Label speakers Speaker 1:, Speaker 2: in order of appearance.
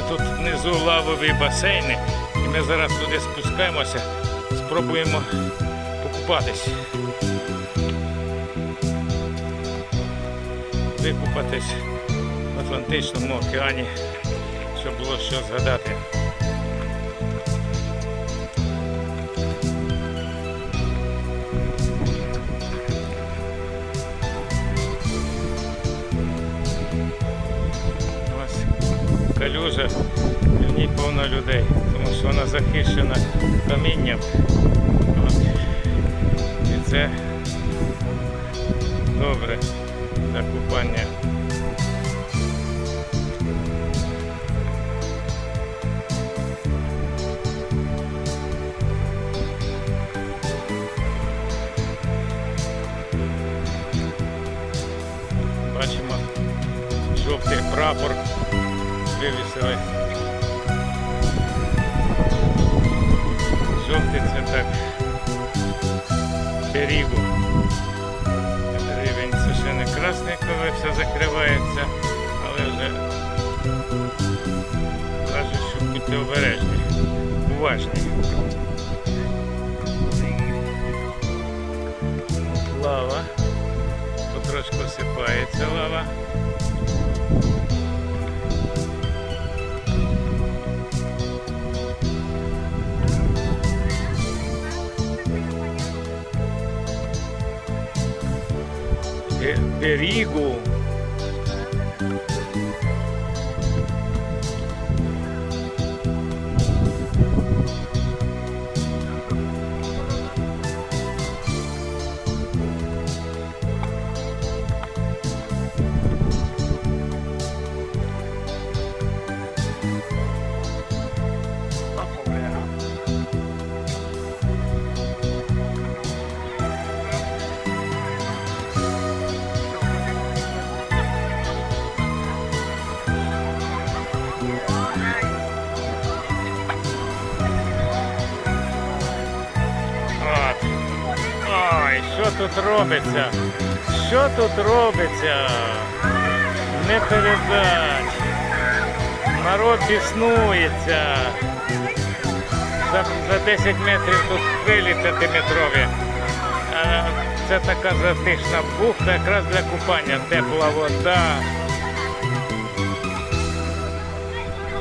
Speaker 1: тут внизу лавові басейни. І ми зараз туди спускаємося, спробуємо покупатись. Викупатись в Атлантичному океані, щоб було що згадати. Калюжа, в ній повно людей, тому що вона захищена камінням. От. І це добре для купання. Бачимо жовтий прапор вивісили. Жовтий це так берігу. Рівень не красний, коли все закривається, але вже кажуть, що будьте обережні, уважні. Лава. Потрошку осипається лава. perigo. Тут робиться? Що тут робиться? Не передать. Народ існується. За, за 10 метрів тут хвилі п'ятиметрові. Це така затишна бухта якраз для купання. Тепла вода,